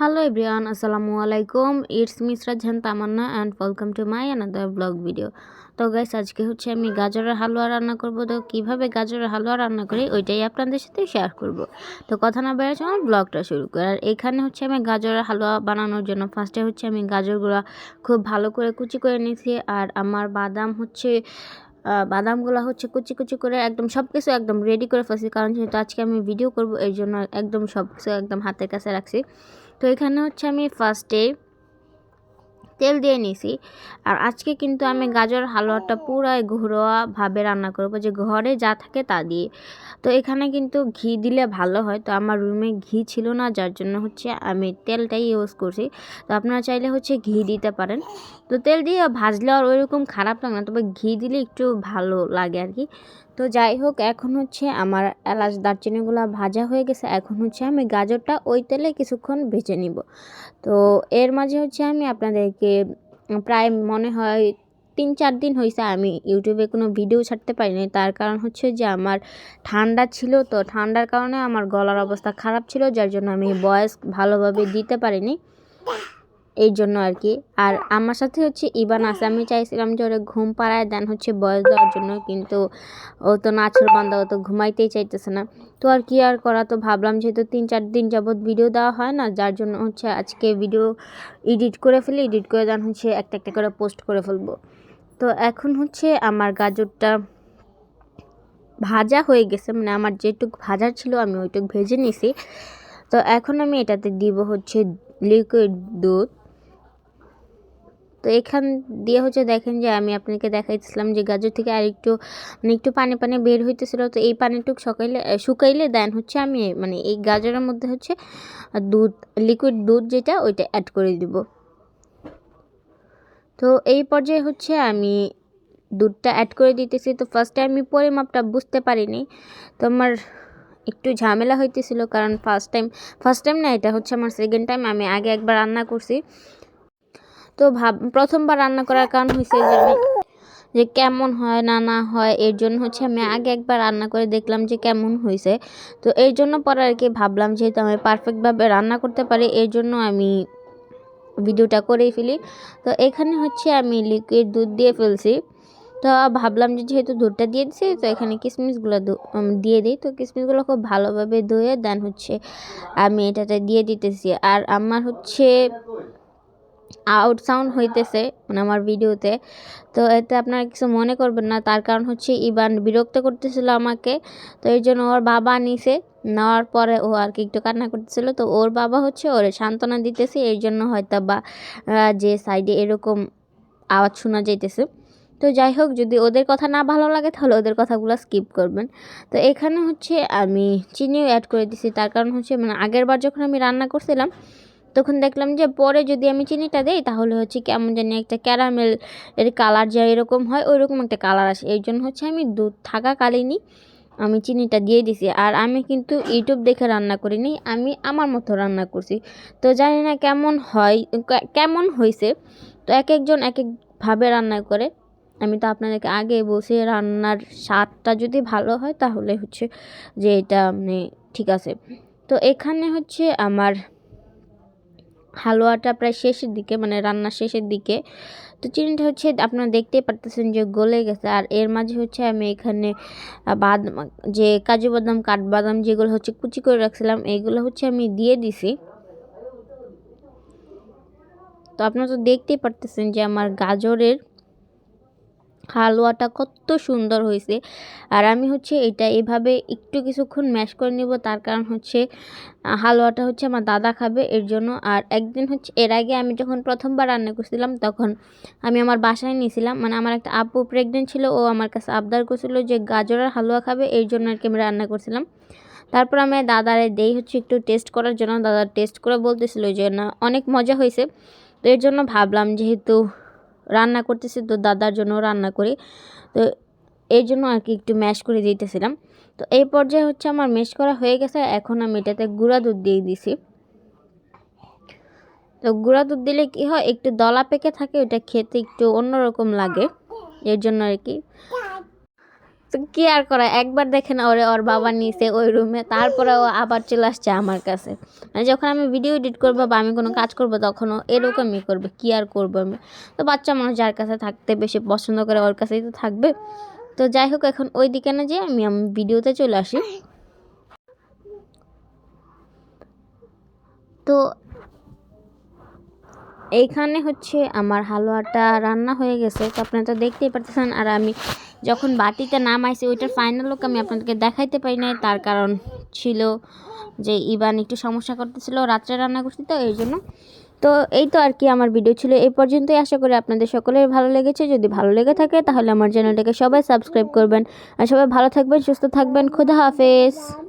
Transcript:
Hello everyone আসসালামু আলাইকুম it's মিসরা ঝান Tamanna and welcome to my another blog video তো গাইস আজকে হচ্ছে আমি গাজরের হালুয়া রান্না করব। তো কীভাবে গাজরের হালুয়া রান্না করি ওইটাই আপনাদের সাথে শেয়ার করব। তো কথা না বেড়েছে আমার ব্লগটা শুরু করি। আর এখানে হচ্ছে আমি গাজরের হালুয়া বানানোর জন্য ফার্স্টে হচ্ছে আমি গাজরগুলো খুব ভালো করে কুচি করে নিয়েছি। আর আমার বাদাম হচ্ছে বাদামগুলো হচ্ছে কুচি কুচি করে একদম সব কিছু একদম রেডি করে ফেলছি। কারণ যেহেতু আজকে আমি ভিডিও করব এই জন্য একদম সব কিছু একদম হাতের কাছে রাখছি। তো এখানে হচ্ছে আমি ফার্স্টে তেল দিয়ে নিছি। আর আজকে কিন্তু আমি গাজর হালুয়াটা পুরাই ঘরোয়াভাবে রান্না করব, যে ঘরে যা থাকে তা দিয়ে। তো এখানে কিন্তু ঘি দিলে ভালো হয়, তো আমার রুমে ঘি ছিল না, যার জন্য হচ্ছে আমি তেলটাই ইউজ করছি। তো আপনারা চাইলে হচ্ছে ঘি দিতে পারেন। তো তেল দিয়ে ভাজলে আর ওইরকম খারাপ লাগে না, তবে ঘি দিলে একটু ভালো লাগে আর কি। তো যাই হোক, এখন হচ্ছে আমার এলাচ দারচিনিগুলো ভাজা হয়ে গেছে। এখন হচ্ছে আমি গাজরটা ওই তেলে কিছুক্ষণ ভেজে নিব। তো এর মাঝে হচ্ছে আমি আপনাদেরকে প্রায় মনে হয় তিন চার দিন হয়েছে আমি ইউটিউবে কোনো ভিডিও ছাড়তে পারিনি তার কারণ হচ্ছে যে আমার ঠান্ডা ছিল, তো ঠান্ডার কারণে আমার গলার অবস্থা খারাপ ছিল, যার জন্য আমি বয়স ভালোভাবে দিতে পারিনি। এই জন্য আর কি। আর আমার সাথে হচ্ছে ইবান আছে। আমি চাইছিলাম যে ওরা ঘুম পাড়ায় দেন, হচ্ছে বয়স দেওয়ার জন্য, কিন্তু ও তো নাচের বান্ধা ও তো ঘুমাইতেই চাইতেছে না। তো আর কি আর করা, তো ভাবলাম যেহেতু তিন, চার দিন যাবৎ ভিডিও দেওয়া হয় না, যার জন্য হচ্ছে আজকে ভিডিও এডিট করে ফেলি এডিট করে দেন হচ্ছে একটা একটা করে পোস্ট করে ফেলব। তো এখন হচ্ছে আমার গাজরটা ভাজা হয়ে গেছে মানে আমার যেটুক ভাজার ছিল আমি ওইটুক ভেজে নিছি। তো এখন আমি এটাতে দিব হচ্ছে লিকুইড দুধ। তো এখান দিয়ে হচ্ছে দেখেন যে আমি আপনাকে দেখাইছিলাম যে গাজর থেকে আর একটু মানে একটু পানি পানি বের হইতেছিল। তো এই পানিটুক সকাইলে শুকাইলে দেন হচ্ছে আমি মানে এই গাজরের মধ্যে হচ্ছে দুধ লিকুইড দুধ যেটা, ওইটা অ্যাড করে দিব। তো এই পর্যায়ে হচ্ছে আমি দুধটা অ্যাড করে দিতেছি। তো ফার্স্টে আমি পরিমাপটা বুঝতে পারিনি। তো আমার একটু ঝামেলা হইতেছিল কারণ ফার্স্ট টাইম ফার্স্ট টাইম না, এটা হচ্ছে আমার সেকেন্ড টাইম আমি আগে একবার রান্না করছি। তো ভাব, প্রথমবার রান্না করার কারণ হয়েছে যে আমি যে কেমন হয় না না হয়, এর জন্য হচ্ছে আমি আগে একবার রান্না করে দেখলাম যে কেমন হয়েছে তো এই জন্য পরে আর কি ভাবলাম যেহেতু আমি পারফেক্টভাবে রান্না করতে পারি, এর জন্য আমি ভিডিওটা করেই ফেলি। তো এখানে হচ্ছে আমি লিকুইড দুধ দিয়ে ফেলছি। তো ভাবলাম যে যেহেতু দুধটা দিয়ে দিছি, তো এখানে কিশমিশগুলো দিয়ে দিই। তো কিশমিশগুলো খুব ভালোভাবে ধুয়ে দেন হচ্ছে আমি এটাতে দিয়ে দিতেছি। আর আমার হচ্ছে আউট সাউন্ড হইতেছে মানে আমার ভিডিওতে তো এতে আপনারা কিছু মনে করবেন না, তার কারণ হচ্ছে ইবান বিরক্ত করতেছিল আমাকে। তো এই জন্য ওর বাবা নিছে, নেওয়ার পরে ও আর কি একটু কান্না করতেছিল। তো ওর বাবা হচ্ছে ওরে সান্ত্বনা দিতেছে, এই জন্য হয়তো বা যে সাইডে এরকম আওয়াজ শোনা যাইতেছে। তো যাই হোক, যদি ওদের কথা না ভালো লাগে, তাহলে ওদের কথাগুলো স্কিপ করবেন। তো এখানে হচ্ছে আমি চিনিও অ্যাড করে দিছি, তার কারণ হচ্ছে মানে আগের বার যখন আমি রান্না করছিলাম তখন দেখলাম যে পরে যদি আমি চিনিটা দিই, তাহলে হচ্ছে কেমন জানি একটা ক্যারামেল এর কালার যা এরকম হয় ওই রকম একটা কালার আসে। এই জন্য হচ্ছে আমি দুধ থাকাকালীনই আমি চিনিটা দিয়ে দিছি। আর আমি কিন্তু ইউটিউব দেখে রান্না করিনি, আমি আমার মতো রান্না করছি। তো জানি না কেমন হয় কেমন হয়েছে তো এক একজন এক একভাবে রান্না করে। আমি তো আপনাদেরকে আগে বসে রান্নার স্বাদটা যদি ভালো হয়, তাহলে হচ্ছে যে এটা মানে ঠিক আছে। তো এখানে হচ্ছে আমার হালুয়াটা প্রায় শেষের দিকে মানে রান্নার শেষের দিকে। তো চিনিটা হচ্ছে, আপনারা দেখতেই পারতেছেন যে গলে গেছে। আর এর মাঝে হচ্ছে আমি এখানে বাদাম যে কাজু বাদাম, কাঠবাদাম যেগুলো হচ্ছে কুচি করে রাখছিলাম, এগুলো হচ্ছে আমি দিয়ে দিছি। তো আপনারা তো দেখতেই পারতেছেন যে আমার গাজরের হালুয়াটা কত সুন্দর হয়েছে। আর আমি হচ্ছে এটা এভাবে একটু কিছুক্ষণ ম্যাশ করে নিব, তার কারণ হচ্ছে হালুয়াটা হচ্ছে আমার দাদা খাবে এর জন্য। আর একদিন হচ্ছে, এর আগে আমি যখন প্রথমবার রান্না করছিলাম, তখন আমি আমার বাসায় নিয়েছিলাম। মানে আমার একটা আপু প্রেগনেন্ট ছিল, ও আমার কাছে আবদার করছিল যে গাজরের হালুয়া খাবে, এর জন্য আর কি আমি রান্না করছিলাম। তারপর আমি দাদারে দেই হচ্ছে একটু টেস্ট করার জন্য। দাদা টেস্ট করে বলতেছিল যে, না, অনেক মজা হয়েছে। তো এর জন্য ভাবলাম যেহেতু রান্না করতেছি, তো দাদার জন্য রান্না করি। তো এই জন্য আর কি একটু ম্যাশ করে দিতেছিলাম। তো এই পর্যায়ে হচ্ছে আমার ম্যাশ করা হয়ে গেছে, এখন আমি এটাতে গুঁড়া দুধ দিয়ে দিছি। তো গুঁড়া দুধ দিলে কী হয়, একটু দলা পেকে থাকে, ওটা খেতে একটু অন্যরকম লাগে। এর জন্য আর কি। তো কি আর করা? একবার দেখে না ওরে, ওর বাবা নিয়েছে ওই রুমে তারপরে ও আবার চলে আসছে আমার কাছে। মানে যখন আমি ভিডিও এডিট করব বা আমি কোনো কাজ করব তখন ও এরকমই করবে, কি আর করব আমি? তো বাচ্চা মানুষ যার কাছে থাকতে বেশি পছন্দ করে, ওর কাছেই তো থাকবে। তো যাই হোক, এখন ওই দিকে না যে আমি আমি ভিডিওতে চলে আসি। তো এইখানে হচ্ছে আমার হালুয়াটা রান্না হয়ে গেছে। তো আপনারা তো দেখতেই পারতেছেন, আর আমি যখন বাটিতে নামাইছি, ওইটার ফাইনাল লুক আমি আপনাদেরকে দেখাইতে পারি নাই। তার কারণ ছিল যে ইবান একটু সমস্যা করতেছিল, রাত্রে রান্না করছি তো, এই জন্য। তো এই তো আর কি আমার ভিডিও ছিল। এই পর্যন্তই আশা করি আপনাদের সকলের ভালো লেগেছে। যদি ভালো লেগে থাকে, তাহলে আমার চ্যানেলটাকে সবাই সাবস্ক্রাইব করবেন। আর সবাই ভালো থাকবেন, সুস্থ থাকবেন। খুদা হাফেজ।